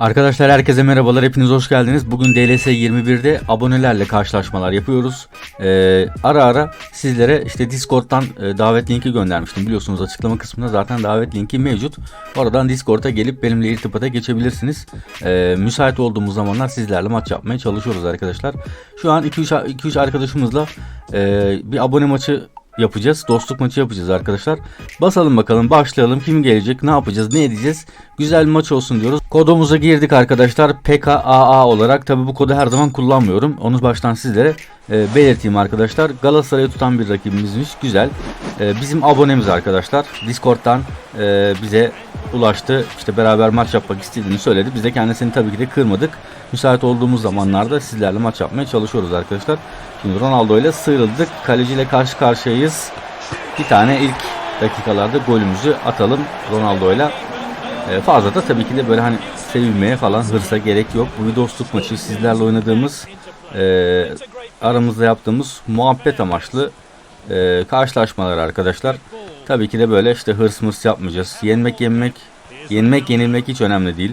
Arkadaşlar herkese merhabalar hepiniz hoş geldiniz. Bugün DLS 21'de abonelerle karşılaşmalar yapıyoruz. Ee, ara ara sizlere işte Discord'dan e, davet linki göndermiştim. Biliyorsunuz açıklama kısmında zaten davet linki mevcut. Oradan Discord'a gelip benimle irtibata geçebilirsiniz. Ee, müsait olduğumuz zamanlar sizlerle maç yapmaya çalışıyoruz arkadaşlar. Şu an 2-3 arkadaşımızla e, bir abone maçı yapacağız. Dostluk maçı yapacağız arkadaşlar. Basalım bakalım başlayalım. Kim gelecek? Ne yapacağız? Ne edeceğiz? Güzel maç olsun diyoruz. Kodumuza girdik arkadaşlar. PKAA olarak. Tabi bu kodu her zaman kullanmıyorum. Onu baştan sizlere e, belirteyim arkadaşlar. Galatasaray'ı tutan bir rakibimizmiş. Güzel. E, bizim abonemiz arkadaşlar. Discord'dan e, bize ulaştı. İşte beraber maç yapmak istediğini söyledi. Biz de kendisini tabii ki de kırmadık. Müsait olduğumuz zamanlarda sizlerle maç yapmaya çalışıyoruz arkadaşlar. Şimdi Ronaldo ile sıyrıldık. Kaleci ile karşı karşıyayız. Bir tane ilk dakikalarda golümüzü atalım Ronaldo ile. Ee, fazla da tabii ki de böyle hani sevinmeye falan hırsa gerek yok. Bu bir dostluk maçı sizlerle oynadığımız e, aramızda yaptığımız muhabbet amaçlı e, karşılaşmalar arkadaşlar. Tabii ki de böyle işte hırs mırs yapmayacağız. Yenmek yenmek yenmek yenilmek hiç önemli değil.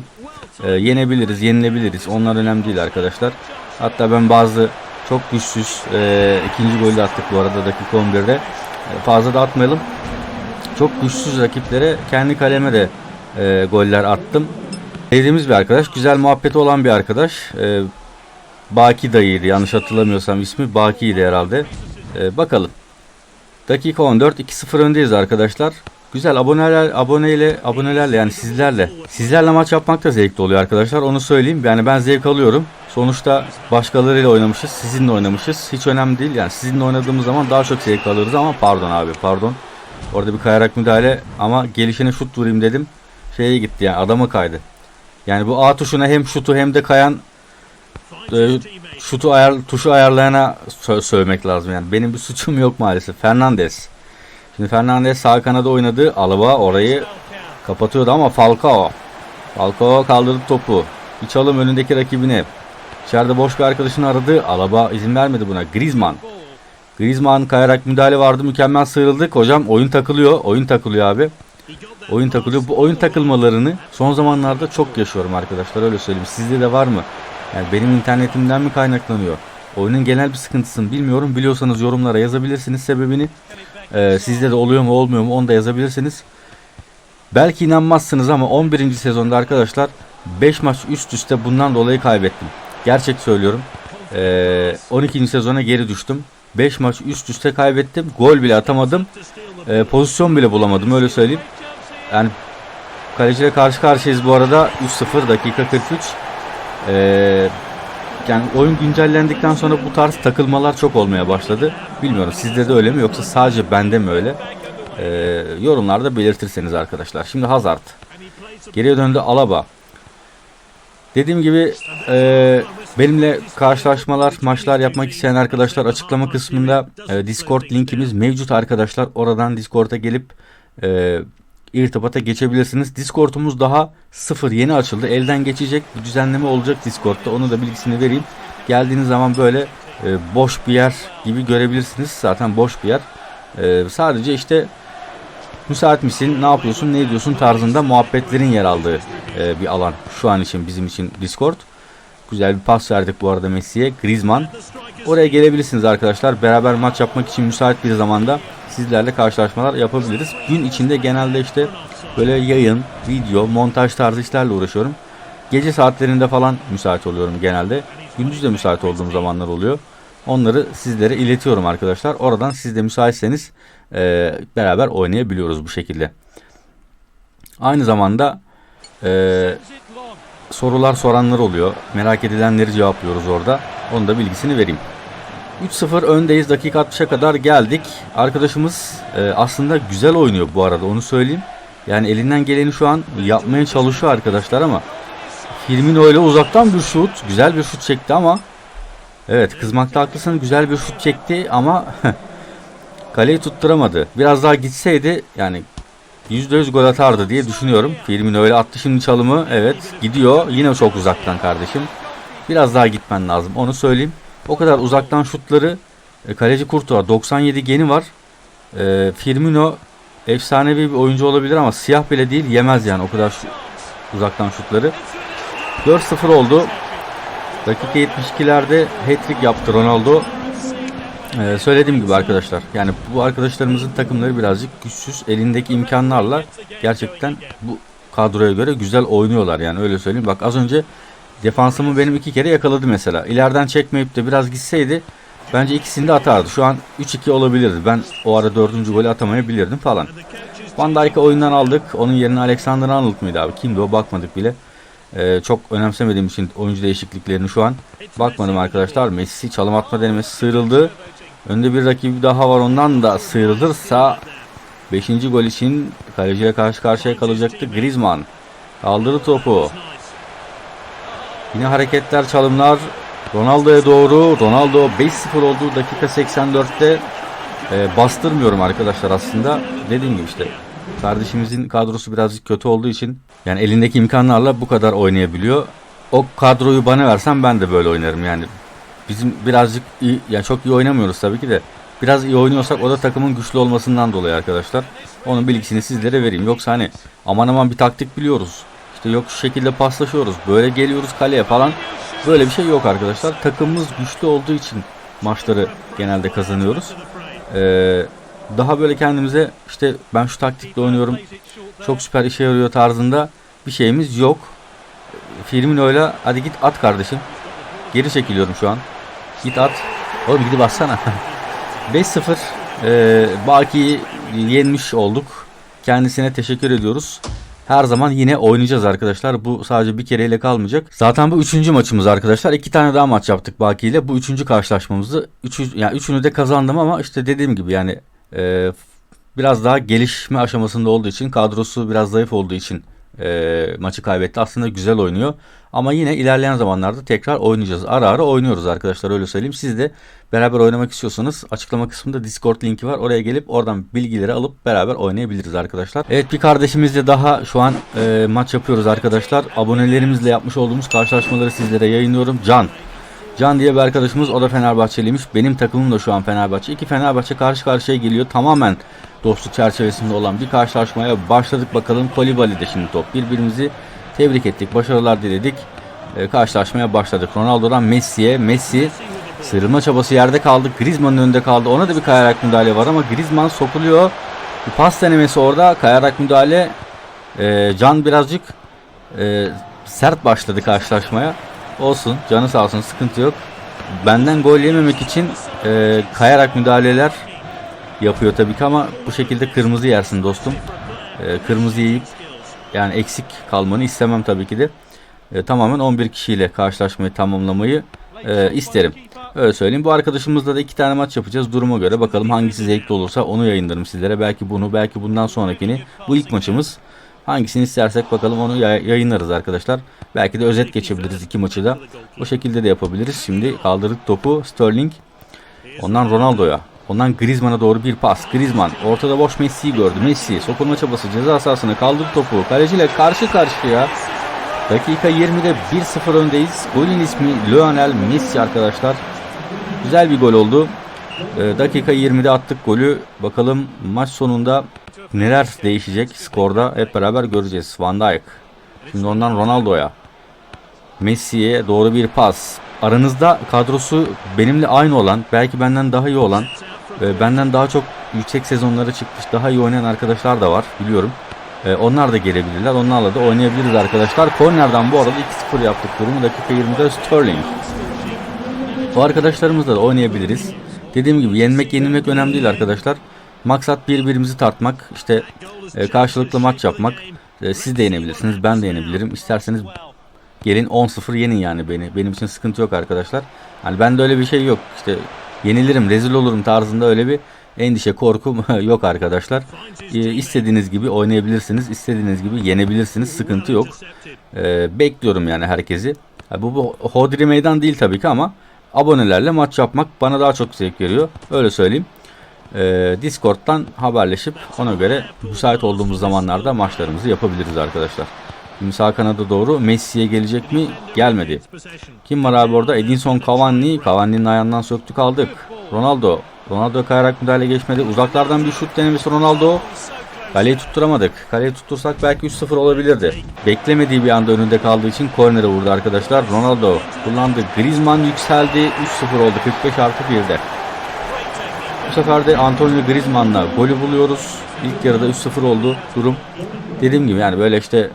E, yenebiliriz yenilebiliriz onlar önemli değil arkadaşlar. Hatta ben bazı çok güçsüz e, ikinci golü attık bu arada dakika 11'de. E, fazla da atmayalım. Çok güçsüz rakiplere kendi kaleme de e, goller attım. Sevdiğimiz bir arkadaş. Güzel muhabbeti olan bir arkadaş. E, Baki dayıydı. Yanlış hatırlamıyorsam ismi Baki'ydi herhalde. E, bakalım. Dakika 14. 2-0 öndeyiz arkadaşlar. Güzel aboneler aboneyle abonelerle yani sizlerle sizlerle maç yapmak da zevkli oluyor arkadaşlar. Onu söyleyeyim. Yani ben zevk alıyorum. Sonuçta başkalarıyla oynamışız, sizinle oynamışız. Hiç önemli değil. Yani sizinle oynadığımız zaman daha çok zevk alırız ama pardon abi, pardon. Orada bir kayarak müdahale ama gelişine şut vurayım dedim. Şeye gitti yani adama kaydı. Yani bu A tuşuna hem şutu hem de kayan şutu ayar tuşu ayarlayana sö- söylemek lazım yani. Benim bir suçum yok maalesef. Fernandez. Şimdi Fernandez sağ kanada oynadı. Alaba orayı kapatıyordu ama Falcao. Falcao kaldırdı topu. Bir çalım önündeki rakibine. İçeride boş bir arkadaşını aradı. Alaba izin vermedi buna. Griezmann. Griezmann kayarak müdahale vardı. Mükemmel sıyrıldık. Hocam oyun takılıyor. Oyun takılıyor abi. Oyun takılıyor. Bu oyun takılmalarını son zamanlarda çok yaşıyorum arkadaşlar. Öyle söyleyeyim. Sizde de var mı? Yani benim internetimden mi kaynaklanıyor? Oyunun genel bir sıkıntısını bilmiyorum. Biliyorsanız yorumlara yazabilirsiniz sebebini. Ee, sizde de oluyor mu olmuyor mu onu da yazabilirsiniz. Belki inanmazsınız ama 11. sezonda arkadaşlar 5 maç üst üste bundan dolayı kaybettim. Gerçek söylüyorum. Ee, 12. sezona geri düştüm. 5 maç üst üste kaybettim. Gol bile atamadım. Ee, pozisyon bile bulamadım öyle söyleyeyim. Yani kaleciyle karşı karşıyayız bu arada. 3-0 dakika 43. Ee, yani oyun güncellendikten sonra bu tarz takılmalar çok olmaya başladı. Bilmiyorum sizde de öyle mi yoksa sadece bende mi öyle? Ee, yorumlarda belirtirseniz arkadaşlar. Şimdi Hazard. Geriye döndü Alaba. Dediğim gibi e, benimle karşılaşmalar, maçlar yapmak isteyen arkadaşlar açıklama kısmında e, Discord linkimiz mevcut arkadaşlar. Oradan Discord'a gelip e, irtibata geçebilirsiniz. Discord'umuz daha sıfır yeni açıldı. Elden geçecek bir düzenleme olacak Discord'da. Onu da bilgisini vereyim. Geldiğiniz zaman böyle e, boş bir yer gibi görebilirsiniz. Zaten boş bir yer. E, sadece işte müsait misin, ne yapıyorsun, ne ediyorsun tarzında muhabbetlerin yer aldığı e, bir alan. Şu an için bizim için Discord. Güzel bir pas verdik bu arada Messi'ye. Griezmann. Oraya gelebilirsiniz arkadaşlar. Beraber maç yapmak için müsait bir zamanda sizlerle karşılaşmalar yapabiliriz. Gün içinde genelde işte böyle yayın, video, montaj tarzı işlerle uğraşıyorum. Gece saatlerinde falan müsait oluyorum genelde. Gündüz de müsait olduğum zamanlar oluyor. Onları sizlere iletiyorum arkadaşlar. Oradan siz de müsaitseniz e, beraber oynayabiliyoruz bu şekilde. Aynı zamanda e, sorular soranlar oluyor. Merak edilenleri cevaplıyoruz orada. Onun da bilgisini vereyim. 3-0 öndeyiz. Dakika 60'a kadar geldik. Arkadaşımız e, aslında güzel oynuyor bu arada onu söyleyeyim. Yani elinden geleni şu an yapmaya çalışıyor arkadaşlar ama Firmino ile uzaktan bir şut. Güzel bir şut çekti ama Evet kızmakta haklısın. Güzel bir şut çekti ama kaleyi tutturamadı. Biraz daha gitseydi yani %100 gol atardı diye düşünüyorum. Firmino öyle attı şimdi çalımı. Evet gidiyor. Yine çok uzaktan kardeşim. Biraz daha gitmen lazım. Onu söyleyeyim. O kadar uzaktan şutları e, kaleci Kurtuğa 97 geni var. E, Firmino efsanevi bir oyuncu olabilir ama siyah bile değil yemez yani o kadar uzaktan şutları. 4-0 oldu. Dakika 72'lerde hat-trick yaptı Ronaldo. Ee, söylediğim gibi arkadaşlar yani bu arkadaşlarımızın takımları birazcık güçsüz elindeki imkanlarla gerçekten bu kadroya göre güzel oynuyorlar yani öyle söyleyeyim. Bak az önce defansımı benim iki kere yakaladı mesela. İleriden çekmeyip de biraz gitseydi bence ikisini de atardı. Şu an 3-2 olabilirdi. Ben o ara dördüncü golü atamayabilirdim falan. Van Dijk'ı oyundan aldık. Onun yerine Alexander Arnold muydu abi? Kimdi o? Bakmadık bile. Ee, çok önemsemediğim için oyuncu değişikliklerini şu an bakmadım arkadaşlar. Messi çalım atma denemesi sıyrıldı. Önde bir rakibi daha var ondan da sıyrılırsa 5. gol için kaleciyle karşı karşıya kalacaktı Griezmann. Kaldırdı topu. Yine hareketler çalımlar Ronaldo'ya doğru. Ronaldo 5-0 olduğu dakika 84'te e, bastırmıyorum arkadaşlar aslında. Dediğim gibi işte kardeşimizin kadrosu birazcık kötü olduğu için yani elindeki imkanlarla bu kadar oynayabiliyor. O kadroyu bana versen ben de böyle oynarım yani. Bizim birazcık iyi, yani çok iyi oynamıyoruz tabii ki de. Biraz iyi oynuyorsak o da takımın güçlü olmasından dolayı arkadaşlar. Onun bilgisini sizlere vereyim. Yoksa hani aman aman bir taktik biliyoruz. İşte yok şu şekilde paslaşıyoruz. Böyle geliyoruz kaleye falan. Böyle bir şey yok arkadaşlar. Takımımız güçlü olduğu için maçları genelde kazanıyoruz. Ee, daha böyle kendimize işte ben şu taktikle oynuyorum. Çok süper işe yarıyor tarzında bir şeyimiz yok. Firmino'yla hadi git at kardeşim. Geri çekiliyorum şu an. Git at. Oğlum gidip bassana. 5-0 e, Baki'yi yenmiş olduk. Kendisine teşekkür ediyoruz. Her zaman yine oynayacağız arkadaşlar. Bu sadece bir kereyle kalmayacak. Zaten bu üçüncü maçımız arkadaşlar. İki tane daha maç yaptık Baki ile. Bu üçüncü karşılaşmamızdı. Üçü, yani üçünü de kazandım ama işte dediğim gibi yani e, biraz daha gelişme aşamasında olduğu için kadrosu biraz zayıf olduğu için e, maçı kaybetti. Aslında güzel oynuyor. Ama yine ilerleyen zamanlarda tekrar oynayacağız. Ara ara oynuyoruz arkadaşlar öyle söyleyeyim. Siz de beraber oynamak istiyorsanız açıklama kısmında Discord linki var. Oraya gelip oradan bilgileri alıp beraber oynayabiliriz arkadaşlar. Evet bir kardeşimizle daha şu an e, maç yapıyoruz arkadaşlar. Abonelerimizle yapmış olduğumuz karşılaşmaları sizlere yayınlıyorum. Can. Can diye bir arkadaşımız o da Fenerbahçeliymiş. Benim takımım da şu an Fenerbahçe. İki Fenerbahçe karşı karşıya geliyor. Tamamen dostluk çerçevesinde olan bir karşılaşmaya başladık bakalım. Kolibali'de şimdi top. Birbirimizi tebrik ettik. Başarılar diledik. Ee, karşılaşmaya başladık. Ronaldo'dan Messi'ye. Messi sıyrılma çabası yerde kaldı. Griezmann'ın önünde kaldı. Ona da bir kayarak müdahale var ama Griezmann sokuluyor. Bir pas denemesi orada. Kayarak müdahale. Ee, Can birazcık e, sert başladı karşılaşmaya. Olsun. Canı sağ olsun. Sıkıntı yok. Benden gol yememek için e, kayarak müdahaleler yapıyor tabii ki ama bu şekilde kırmızı yersin dostum. E, kırmızı yiyip yani eksik kalmanı istemem tabii ki de. E, tamamen 11 kişiyle karşılaşmayı tamamlamayı e, isterim. Öyle söyleyeyim. Bu arkadaşımızla da iki tane maç yapacağız. Duruma göre bakalım hangisi zevkli olursa onu yayınlarım sizlere. Belki bunu, belki bundan sonrakini. Bu ilk maçımız. Hangisini istersek bakalım onu yay- yayınlarız arkadaşlar. Belki de özet geçebiliriz iki maçı da. O şekilde de yapabiliriz. Şimdi kaldırdık topu Sterling. Ondan Ronaldo'ya. Ondan Griezmann'a doğru bir pas. Griezmann ortada boş Messi'yi gördü. Messi sokulma çabası ceza sahasına kaldırdı topu. Kaleciyle karşı karşıya. Dakika 20'de 1-0 öndeyiz. Golün ismi Lionel Messi arkadaşlar. Güzel bir gol oldu. Ee, dakika 20'de attık golü. Bakalım maç sonunda neler değişecek skorda hep beraber göreceğiz. Van Dijk. Şimdi ondan Ronaldo'ya. Messi'ye doğru bir pas. Aranızda kadrosu benimle aynı olan, belki benden daha iyi olan, e, benden daha çok yüksek sezonlara çıkmış, daha iyi oynayan arkadaşlar da var biliyorum. E, onlar da gelebilirler. Onlarla da oynayabiliriz arkadaşlar. Kornerden bu arada 2-0 yaptık durumu. Dakika 20'de Sterling. Bu arkadaşlarımızla da oynayabiliriz. Dediğim gibi yenmek yenilmek önemli değil arkadaşlar. Maksat birbirimizi tartmak, işte e, karşılıklı maç yapmak. E, siz de yenebilirsiniz, ben de yenebilirim. İsterseniz gelin 10-0 yenin yani beni. Benim için sıkıntı yok arkadaşlar. Hani bende öyle bir şey yok. İşte yenilirim, rezil olurum tarzında öyle bir endişe, korkum yok arkadaşlar. E, istediğiniz gibi oynayabilirsiniz, istediğiniz gibi yenebilirsiniz. Sıkıntı yok. E, bekliyorum yani herkesi. Bu, bu hodri meydan değil tabii ki ama abonelerle maç yapmak bana daha çok zevk veriyor. Öyle söyleyeyim. Ee, Discord'dan haberleşip ona göre müsait olduğumuz zamanlarda maçlarımızı yapabiliriz arkadaşlar. Şimdi sağ kanada doğru Messi'ye gelecek mi? Gelmedi. Kim var abi orada? Edinson Cavani. Cavani'nin ayağından söktük aldık. Ronaldo. Ronaldo kayarak müdahale geçmedi. Uzaklardan bir şut denemesi Ronaldo. Kaleyi tutturamadık. Kaleyi tuttursak belki 3-0 olabilirdi. Beklemediği bir anda önünde kaldığı için kornere vurdu arkadaşlar. Ronaldo kullandı. Griezmann yükseldi. 3-0 oldu 45 artı 1'de. Bu sefer de Antonio Griezmann'la golü buluyoruz. İlk yarıda 3-0 oldu durum. Dediğim gibi yani böyle işte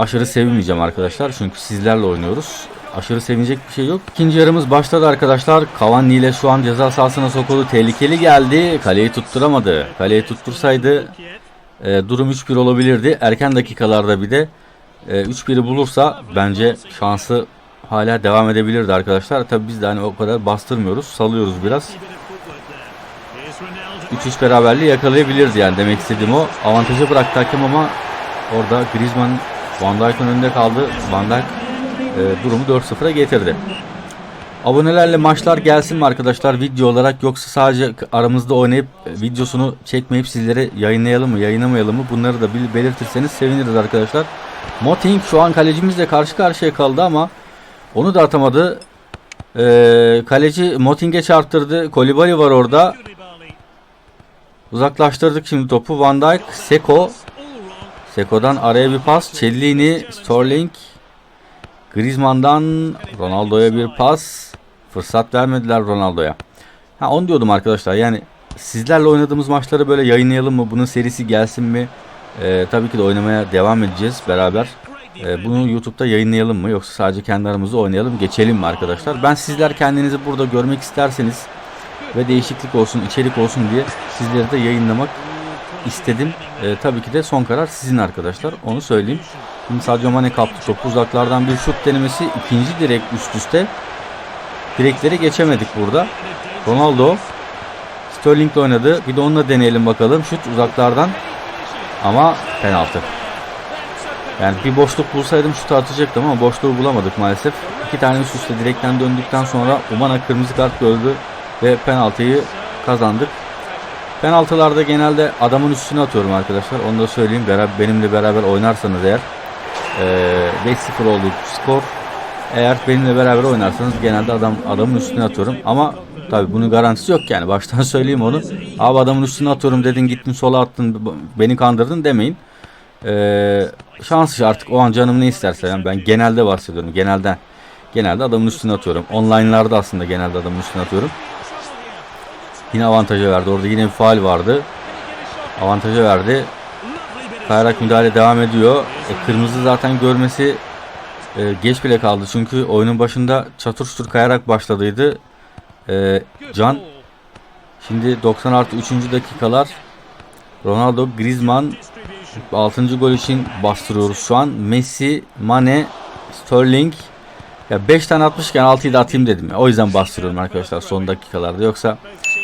aşırı sevinmeyeceğim arkadaşlar. Çünkü sizlerle oynuyoruz. Aşırı sevinecek bir şey yok. İkinci yarımız başladı arkadaşlar. Cavani ile şu an ceza sahasına sokuldu. Tehlikeli geldi. Kaleyi tutturamadı. Kaleyi tuttursaydı e, durum 3-1 olabilirdi. Erken dakikalarda bir de e, 3-1'i bulursa bence şansı hala devam edebilirdi arkadaşlar. Tabi biz de hani o kadar bastırmıyoruz. Salıyoruz biraz. 3-3 beraberliği yakalayabiliriz yani demek istediğim o. Avantajı bıraktı hakem ama orada Griezmann Van Dijk'ın önünde kaldı. Van Dijk e, durumu 4-0'a getirdi. Abonelerle maçlar gelsin mi arkadaşlar video olarak yoksa sadece aramızda oynayıp e, videosunu çekmeyip sizlere yayınlayalım mı yayınlamayalım mı bunları da belirtirseniz seviniriz arkadaşlar. Moting şu an kalecimizle karşı karşıya kaldı ama onu da atamadı. Ee, kaleci Moting'e çarptırdı. Kolibali var orada. Uzaklaştırdık şimdi topu. Van Dijk, Seko. Seko'dan araya bir pas. Cellini, Sterling. Griezmann'dan Ronaldo'ya bir pas. Fırsat vermediler Ronaldo'ya. Ha onu diyordum arkadaşlar. Yani sizlerle oynadığımız maçları böyle yayınlayalım mı? Bunun serisi gelsin mi? Ee, tabii ki de oynamaya devam edeceğiz beraber. Ee, bunu YouTube'da yayınlayalım mı? Yoksa sadece kendi aramızda oynayalım, geçelim mi arkadaşlar? Ben sizler kendinizi burada görmek isterseniz ve değişiklik olsun, içerik olsun diye sizleri de yayınlamak istedim. Ee, tabii ki de son karar sizin arkadaşlar. Onu söyleyeyim. Şimdi Sadio Mane kaptı topu uzaklardan bir şut denemesi. ikinci direk üst üste. Direkleri geçemedik burada. Ronaldo Sterling'le oynadı. Bir de onunla deneyelim bakalım. Şut uzaklardan. Ama penaltı. Yani bir boşluk bulsaydım şutu atacaktım ama boşluğu bulamadık maalesef. İki tane üst üste direkten döndükten sonra Umana kırmızı kart gördü ve penaltıyı kazandık. Penaltılarda genelde adamın üstüne atıyorum arkadaşlar. Onu da söyleyeyim. Beraber, benimle beraber oynarsanız eğer eee 5-0 oldu skor. Eğer benimle beraber oynarsanız genelde adam adamın üstüne atıyorum. Ama tabi bunun garantisi yok yani. Baştan söyleyeyim onu. Abi adamın üstüne atıyorum dedin gittin sola attın beni kandırdın demeyin. Eee şans işi artık o an canım ne isterse yani ben genelde bahsediyorum. Genelde genelde adamın üstüne atıyorum. Online'larda aslında genelde adamın üstüne atıyorum. Yine avantaja verdi. Orada yine bir faal vardı. Avantaja verdi. Kayarak müdahale devam ediyor. E, kırmızı zaten görmesi e, geç bile kaldı. Çünkü oyunun başında çatır çutur kayarak başladıydı. E, Can şimdi 90 artı 3. dakikalar Ronaldo, Griezmann 6. gol için bastırıyoruz şu an. Messi, Mane, Sterling ya 5 tane atmışken 6'yı da atayım dedim. O yüzden bastırıyorum arkadaşlar son dakikalarda. Yoksa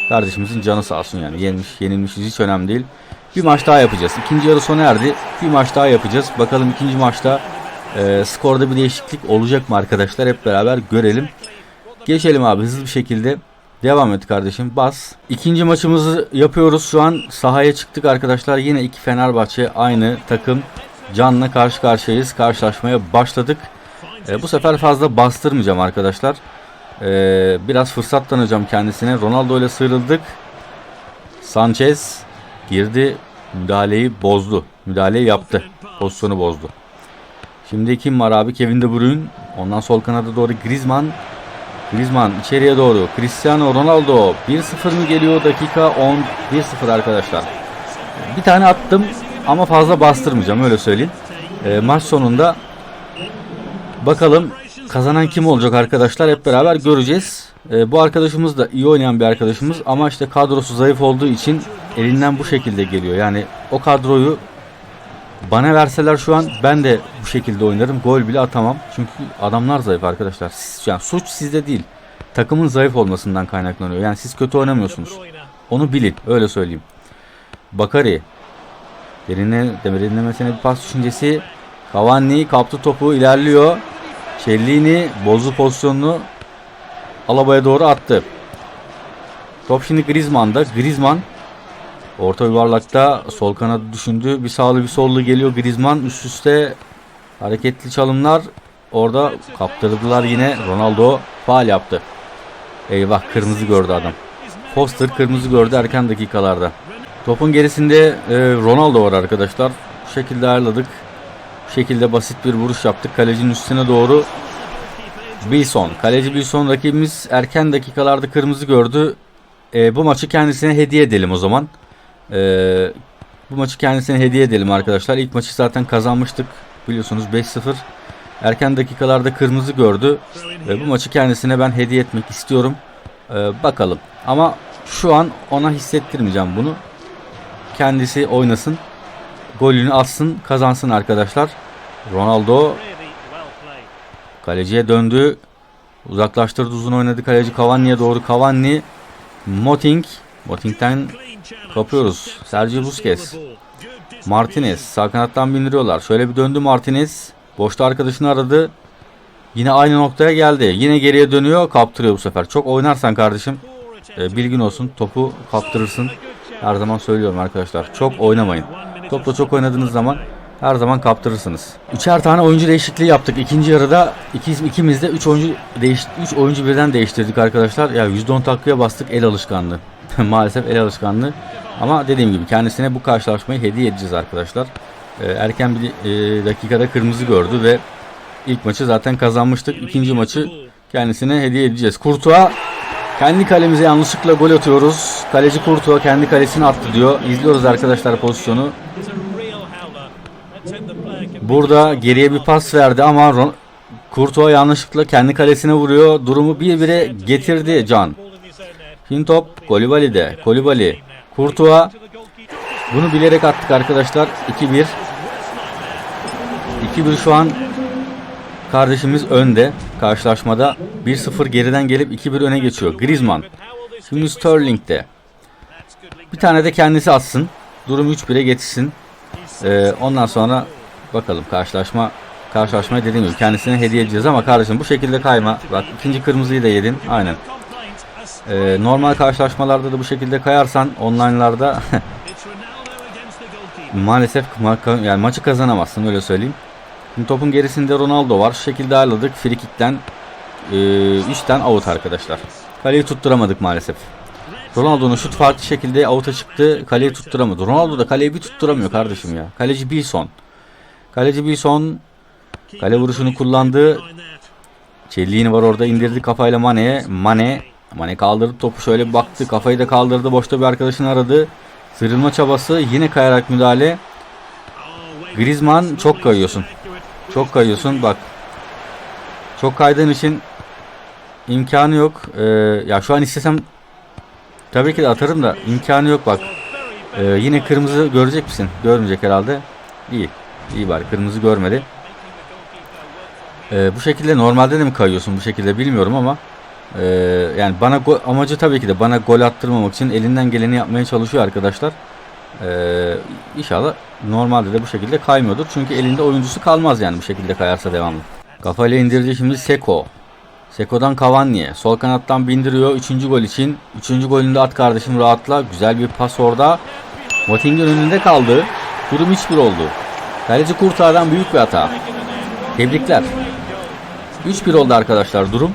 kardeşimizin canı sağ olsun yani. Yenmiş, yenilmiş hiç önemli değil. Bir maç daha yapacağız. İkinci yarı sona erdi. Bir maç daha yapacağız. Bakalım ikinci maçta e, skorda bir değişiklik olacak mı arkadaşlar? Hep beraber görelim. Geçelim abi hızlı bir şekilde. Devam et kardeşim bas. İkinci maçımızı yapıyoruz şu an. Sahaya çıktık arkadaşlar. Yine iki Fenerbahçe aynı takım. Can'la karşı karşıyayız. Karşılaşmaya başladık. E, bu sefer fazla bastırmayacağım arkadaşlar. E, biraz fırsat tanıyacağım kendisine. Ronaldo ile sıyrıldık. Sanchez girdi. Müdahaleyi bozdu. Müdahaleyi yaptı. Pozisyonu bozdu. Şimdi kim var abi? Kevin De Bruyne. Ondan sol kanada doğru Griezmann. Griezmann içeriye doğru. Cristiano Ronaldo. 1-0 mı geliyor? Dakika 10. 1-0 arkadaşlar. Bir tane attım ama fazla bastırmayacağım öyle söyleyeyim. E, maç sonunda bakalım kazanan kim olacak arkadaşlar hep beraber göreceğiz. E, bu arkadaşımız da iyi oynayan bir arkadaşımız ama işte kadrosu zayıf olduğu için elinden bu şekilde geliyor. Yani o kadroyu bana verseler şu an ben de bu şekilde oynarım. Gol bile atamam. Çünkü adamlar zayıf arkadaşlar. Siz, yani suç sizde değil. Takımın zayıf olmasından kaynaklanıyor. Yani siz kötü oynamıyorsunuz. Onu bilin. Öyle söyleyeyim. Bakari. Derine, derinlemesine bir pas düşüncesi. Cavani kaptı topu ilerliyor. Cellini bozdu pozisyonunu. Alaba'ya doğru attı. Top şimdi Griezmann'da. Griezmann Orta yuvarlakta sol kanadı düşündü. Bir sağlı bir sollu geliyor Griezmann. Üst üste hareketli çalımlar. Orada kaptırdılar yine. Ronaldo faal yaptı. Eyvah kırmızı gördü adam. Foster kırmızı gördü erken dakikalarda. Topun gerisinde e, Ronaldo var arkadaşlar. Bu şekilde ayarladık. Bu şekilde basit bir vuruş yaptık. Kalecinin üstüne doğru Bilson. Kaleci Bilson rakibimiz erken dakikalarda kırmızı gördü. E, bu maçı kendisine hediye edelim o zaman. E, bu maçı kendisine hediye edelim arkadaşlar. İlk maçı zaten kazanmıştık. Biliyorsunuz 5-0. Erken dakikalarda kırmızı gördü. Ve bu maçı kendisine ben hediye etmek istiyorum. E, bakalım. Ama şu an ona hissettirmeyeceğim bunu. Kendisi oynasın. Golünü atsın, kazansın arkadaşlar. Ronaldo Kaleciye döndü. Uzaklaştırdı uzun oynadı kaleci Cavani'ye doğru Cavani. Moting. Moting'den kapıyoruz. Sergio Busquets. Martinez sağ kanattan bindiriyorlar. Şöyle bir döndü Martinez. Boşta arkadaşını aradı. Yine aynı noktaya geldi. Yine geriye dönüyor. Kaptırıyor bu sefer. Çok oynarsan kardeşim e, bilgin olsun. Topu kaptırırsın. Her zaman söylüyorum arkadaşlar. Çok oynamayın. Topla çok oynadığınız zaman her zaman kaptırırsınız. Üçer tane oyuncu değişikliği yaptık. İkinci yarıda ikiz, ikimiz de 3 oyuncu değiş 3 oyuncu birden değiştirdik arkadaşlar. Ya %10 takviye bastık el alışkanlığı. Maalesef el alışkanlığı. Ama dediğim gibi kendisine bu karşılaşmayı hediye edeceğiz arkadaşlar. Ee, erken bir e, dakikada kırmızı gördü ve ilk maçı zaten kazanmıştık. İkinci maçı kendisine hediye edeceğiz. Kurtuğa kendi kalemize yanlışlıkla gol atıyoruz. Kaleci Kurtuğa kendi kalesine attı diyor. İzliyoruz arkadaşlar pozisyonu. Burada geriye bir pas verdi ama Kurtuğa yanlışlıkla kendi kalesine vuruyor. Durumu bir bire getirdi Can. Şimdi top Kolibali'de. Kolibali. Kurtuğa. Bunu bilerek attık arkadaşlar. 2-1. 2-1 şu an kardeşimiz önde karşılaşmada. 1-0 geriden gelip 2-1 öne geçiyor. Griezmann. Şimdi Sterling'de. Bir tane de kendisi atsın. Durum 3-1'e geçsin. Ee, ondan sonra bakalım karşılaşma karşılaşmayı dediğim gibi kendisine hediye edeceğiz ama kardeşim bu şekilde kayma. Bak ikinci kırmızıyı da yedin. Aynen. Ee, normal karşılaşmalarda da bu şekilde kayarsan online'larda maalesef ma- yani maçı kazanamazsın öyle söyleyeyim. Şimdi topun gerisinde Ronaldo var. Şekilde ayarladık. Frikikten e, üstten out arkadaşlar. Kaleyi tutturamadık maalesef. Ronaldo'nun şut farklı şekilde avuta çıktı. Kaleyi tutturamadı. Ronaldo da kaleyi bir tutturamıyor kardeşim ya. Kaleci Bilson. Kaleci Bilson kale vuruşunu kullandı. Çelliğini var orada indirdi kafayla Mane'ye. Mane Mane kaldırdı topu şöyle bir baktı. Kafayı da kaldırdı. Boşta bir arkadaşını aradı. Sıyrılma çabası. Yine kayarak müdahale. Griezmann çok kayıyorsun. Çok kayıyorsun. Bak. Çok kaydığın için imkanı yok. Ee, ya şu an istesem tabii ki de atarım da imkanı yok bak. Ee, yine kırmızı görecek misin? Görmeyecek herhalde. İyi. İyi bari kırmızı görmedi. Ee, bu şekilde normalde de mi kayıyorsun bu şekilde bilmiyorum ama e, yani bana amacı tabii ki de bana gol attırmamak için elinden geleni yapmaya çalışıyor arkadaşlar. Ee, inşallah normalde de bu şekilde kaymıyordur. Çünkü elinde oyuncusu kalmaz yani bu şekilde kayarsa devamlı. Kafayla indirdi şimdi Seko. Seko'dan Cavani'ye. Sol kanattan bindiriyor. Üçüncü gol için. Üçüncü golünde at kardeşim rahatla. Güzel bir pas orada. Moting'in önünde kaldı. Durum 3-1 oldu. Kaleci Kurtağ'dan büyük bir hata. Tebrikler. 3-1 oldu arkadaşlar durum.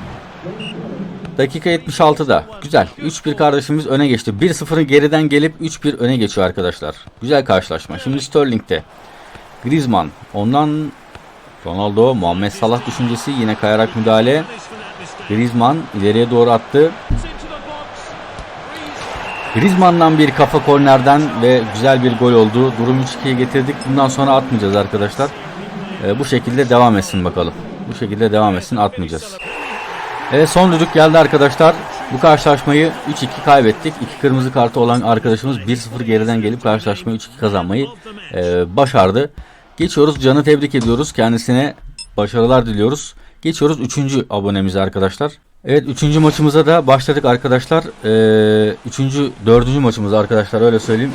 Dakika 76'da. Güzel. 3-1 kardeşimiz öne geçti. 1-0'ın geriden gelip 3-1 öne geçiyor arkadaşlar. Güzel karşılaşma. Şimdi Sterling'de. Griezmann. Ondan Ronaldo. Muhammed Salah düşüncesi. Yine kayarak müdahale. Griezmann ileriye doğru attı. Griezmann'dan bir kafa kornerden ve güzel bir gol oldu. Durum 3-2'ye getirdik. Bundan sonra atmayacağız arkadaşlar. Ee, bu şekilde devam etsin bakalım. Bu şekilde devam etsin atmayacağız. Evet son düdük geldi arkadaşlar. Bu karşılaşmayı 3-2 kaybettik. İki kırmızı kartı olan arkadaşımız 1-0 geriden gelip karşılaşmayı 3-2 kazanmayı e, başardı. Geçiyoruz. Can'ı tebrik ediyoruz. Kendisine başarılar diliyoruz. Geçiyoruz 3. abonemize arkadaşlar. Evet 3. maçımıza da başladık arkadaşlar. 3. Ee, 4. maçımız arkadaşlar öyle söyleyeyim.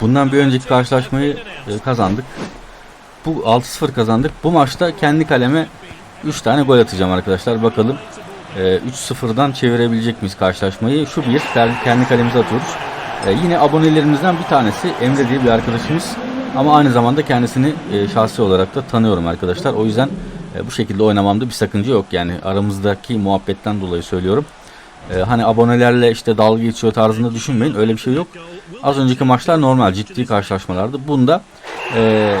Bundan bir önceki karşılaşmayı e, kazandık. Bu 6-0 kazandık. Bu maçta kendi kaleme 3 tane gol atacağım arkadaşlar. Bakalım e, 3-0'dan çevirebilecek miyiz karşılaşmayı? Şu bir kendi kalemize atıyoruz. E, yine abonelerimizden bir tanesi Emre diye bir arkadaşımız. Ama aynı zamanda kendisini e, şahsi olarak da tanıyorum arkadaşlar. O yüzden e, bu şekilde oynamamda bir sakınca yok. Yani aramızdaki muhabbetten dolayı söylüyorum. E, hani abonelerle işte dalga geçiyor tarzında düşünmeyin. Öyle bir şey yok. Az önceki maçlar normal ciddi karşılaşmalardı. Bunda e,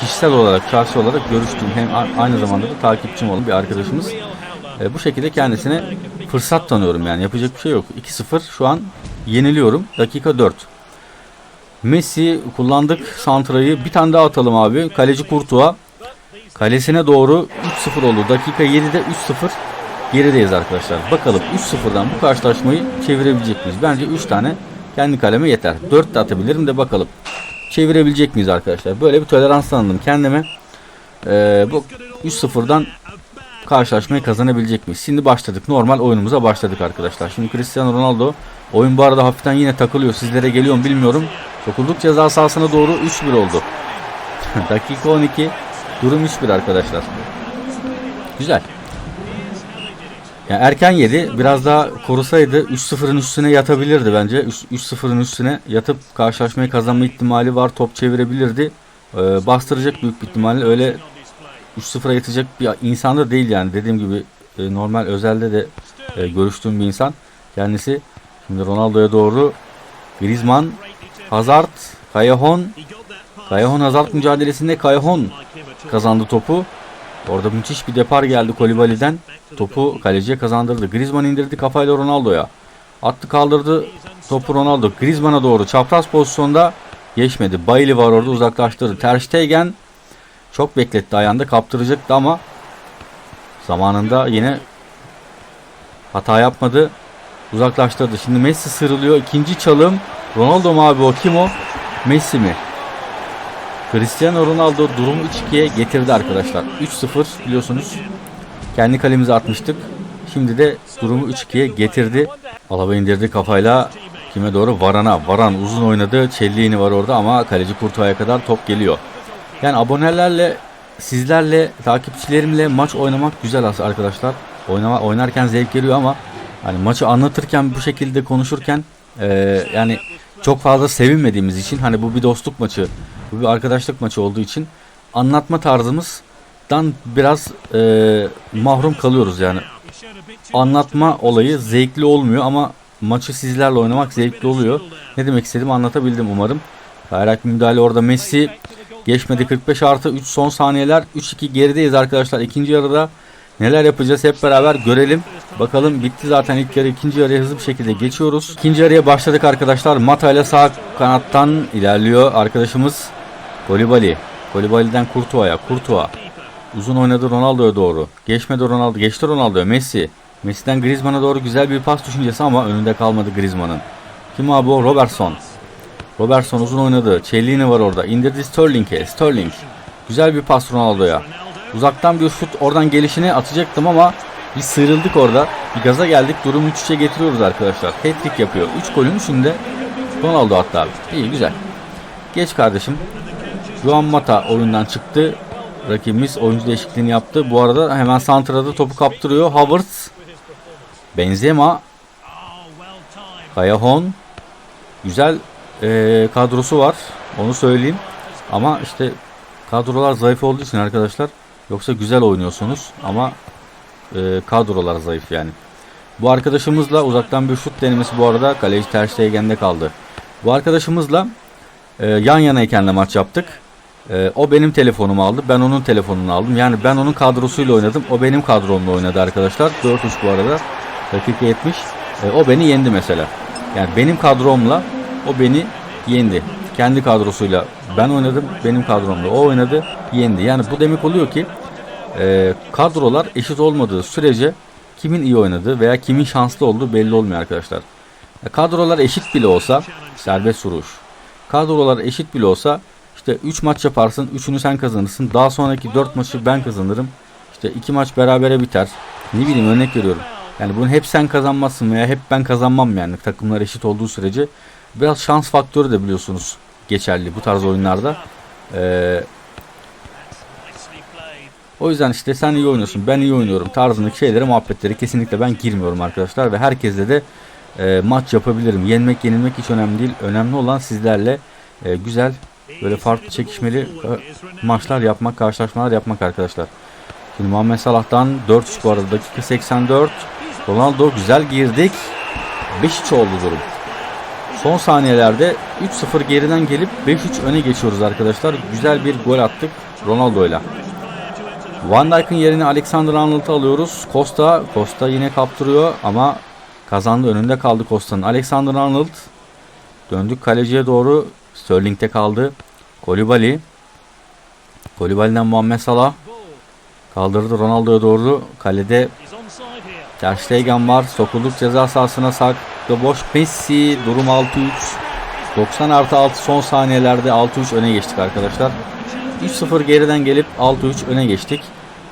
kişisel olarak, şahsi olarak görüştüğüm hem aynı zamanda da takipçim olan bir arkadaşımız. E, bu şekilde kendisine fırsat tanıyorum yani yapacak bir şey yok. 2-0 şu an yeniliyorum. Dakika 4. Messi kullandık santrayı. Bir tane daha atalım abi. Kaleci Kurtuğa. Kalesine doğru 3-0 oldu. Dakika 7'de 3-0 gerideyiz arkadaşlar. Bakalım 3-0'dan bu karşılaşmayı çevirebilecek miyiz? Bence 3 tane kendi kaleme yeter. 4 de atabilirim de bakalım. Çevirebilecek miyiz arkadaşlar? Böyle bir tolerans tanıdım kendime. Ee, bu 3-0'dan karşılaşmayı kazanabilecek miyiz? Şimdi başladık. Normal oyunumuza başladık arkadaşlar. Şimdi Cristiano Ronaldo oyun bu arada hafiften yine takılıyor. Sizlere geliyor mu bilmiyorum. Sokulduk ceza sahasına doğru 3-1 oldu. Dakika 12. Durum 3-1 arkadaşlar. Güzel. Yani erken yedi. Biraz daha korusaydı 3-0'ın üstüne yatabilirdi bence. 3-0'ın üstüne yatıp karşılaşmayı kazanma ihtimali var. Top çevirebilirdi. Ee, bastıracak büyük bir ihtimalle. Öyle 3-0'a yatacak bir insan da değil yani. Dediğim gibi e, normal özelde de e, görüştüğüm bir insan. Kendisi şimdi Ronaldo'ya doğru Griezmann, Hazard, Kayahon Kayahon Hazard mücadelesinde Kayahon kazandı topu. Orada müthiş bir depar geldi Kolibali'den. Topu kaleciye kazandırdı. Griezmann indirdi kafayla Ronaldo'ya. Attı kaldırdı topu Ronaldo. Griezmann'a doğru çapraz pozisyonda geçmedi. Bailey var orada uzaklaştırdı. Ter Stegen çok bekletti ayağında kaptıracaktı ama zamanında yine hata yapmadı. Uzaklaştırdı. Şimdi Messi sırılıyor. İkinci çalım. Ronaldo mu abi o? Kim o? Messi mi? Cristiano Ronaldo durumu 3-2'ye getirdi arkadaşlar. 3-0 biliyorsunuz. Kendi kalemize atmıştık. Şimdi de durumu 3-2'ye getirdi. Alaba indirdi kafayla. Kime doğru? Varan'a. Varan uzun oynadı. Çelliğini var orada ama kaleci Kurtuğa'ya kadar top geliyor. Yani abonelerle, sizlerle, takipçilerimle maç oynamak güzel as- arkadaşlar. Oynama, oynarken zevk geliyor ama hani maçı anlatırken bu şekilde konuşurken eee, yani çok fazla sevinmediğimiz için hani bu bir dostluk maçı, bu bir arkadaşlık maçı olduğu için anlatma tarzımızdan biraz eee, mahrum kalıyoruz yani. Anlatma olayı zevkli olmuyor ama maçı sizlerle oynamak zevkli oluyor. Ne demek istediğimi anlatabildim umarım. Bayrak müdahale orada Messi geçmedi 45 artı 3 son saniyeler 3-2 gerideyiz arkadaşlar ikinci yarıda neler yapacağız hep beraber görelim bakalım bitti zaten ilk yarı ikinci yarıya hızlı bir şekilde geçiyoruz ikinci yarıya başladık arkadaşlar Mata ile sağ kanattan ilerliyor arkadaşımız Kolibali Kolibali'den Kurtuğa'ya Kurtuğa uzun oynadı Ronaldo'ya doğru geçmedi Ronaldo geçti Ronaldo'ya Messi Messi'den Griezmann'a doğru güzel bir pas düşüncesi ama önünde kalmadı Griezmann'ın kim abi o Robertson Robertson uzun oynadı. Cellini var orada. İndirdi Sterling'e. Sterling. Güzel bir pas Ronaldo'ya. Uzaktan bir şut oradan gelişini atacaktım ama bir sıyrıldık orada. Bir gaza geldik. Durumu 3-3'e getiriyoruz arkadaşlar. Hat-trick yapıyor. 3 golün üçünde Ronaldo attı abi. İyi güzel. Geç kardeşim. Juan Mata oyundan çıktı. Rakibimiz oyuncu değişikliğini yaptı. Bu arada hemen Santra'da topu kaptırıyor. Havertz. Benzema. Kayahon. Güzel e, kadrosu var. Onu söyleyeyim. Ama işte kadrolar zayıf olduğu için arkadaşlar yoksa güzel oynuyorsunuz ama e, kadrolar zayıf yani. Bu arkadaşımızla uzaktan bir şut denemesi bu arada kaleci Ter Stegen'de kaldı. Bu arkadaşımızla e, yan yanayken de maç yaptık. E, o benim telefonumu aldı. Ben onun telefonunu aldım. Yani ben onun kadrosuyla oynadım. O benim kadromla oynadı arkadaşlar. 4-3 bu arada. Dakika 70. E, o beni yendi mesela. Yani benim kadromla o beni yendi. Kendi kadrosuyla ben oynadım. Benim kadromda o oynadı. Yendi. Yani bu demek oluyor ki e, kadrolar eşit olmadığı sürece kimin iyi oynadığı veya kimin şanslı olduğu belli olmuyor arkadaşlar. E, kadrolar eşit bile olsa serbest vuruş. Kadrolar eşit bile olsa işte 3 maç yaparsın. 3'ünü sen kazanırsın. Daha sonraki 4 maçı ben kazanırım. İşte 2 maç berabere biter. Ne bileyim örnek veriyorum. Yani bunu hep sen kazanmazsın veya hep ben kazanmam yani takımlar eşit olduğu sürece. Biraz şans faktörü de biliyorsunuz geçerli bu tarz oyunlarda. Ee, o yüzden işte sen iyi oynuyorsun ben iyi oynuyorum tarzındaki şeylere muhabbetleri kesinlikle ben girmiyorum arkadaşlar. Ve herkesle de e, maç yapabilirim. Yenmek yenilmek hiç önemli değil. Önemli olan sizlerle e, güzel böyle farklı çekişmeli e, maçlar yapmak, karşılaşmalar yapmak arkadaşlar. Şimdi Muhammed Salah'tan 4 bu arada dakika 84. Ronaldo güzel girdik. 5-3 oldu durum. Son saniyelerde 3-0 geriden gelip 5-3 öne geçiyoruz arkadaşlar. Güzel bir gol attık Ronaldo ile. Van Dijk'ın yerine Alexander Arnold'u alıyoruz. Costa, Costa yine kaptırıyor ama kazandı önünde kaldı Costa'nın. Alexander Arnold döndük kaleciye doğru. Sterling'de kaldı. Kolibali. Kolibali'den Muhammed Salah kaldırdı Ronaldo'ya doğru. Kalede Ter Stegen var. Sokulduk ceza sahasına saklı boş Messi. Durum 6-3. 90 artı 6 son saniyelerde 6-3 öne geçtik arkadaşlar. 3-0 geriden gelip 6-3 öne geçtik.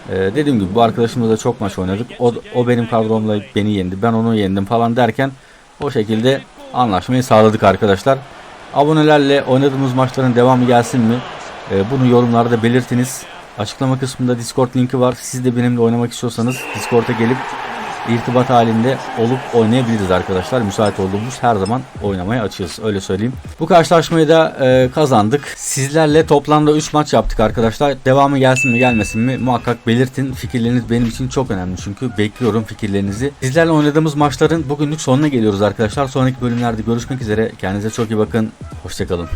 Ee, dediğim gibi bu arkadaşımızla çok maç oynadık. O, o benim kadromla beni yendi. Ben onu yendim falan derken o şekilde anlaşmayı sağladık arkadaşlar. Abonelerle oynadığımız maçların devamı gelsin mi? Ee, bunu yorumlarda belirtiniz. Açıklama kısmında Discord linki var. Siz de benimle oynamak istiyorsanız Discord'a gelip irtibat halinde olup oynayabiliriz arkadaşlar. Müsait olduğumuz her zaman oynamaya açığız. Öyle söyleyeyim. Bu karşılaşmayı da e, kazandık. Sizlerle toplamda 3 maç yaptık arkadaşlar. Devamı gelsin mi gelmesin mi muhakkak belirtin. Fikirleriniz benim için çok önemli çünkü bekliyorum fikirlerinizi. Sizlerle oynadığımız maçların bugünlük sonuna geliyoruz arkadaşlar. Sonraki bölümlerde görüşmek üzere. Kendinize çok iyi bakın. Hoşçakalın.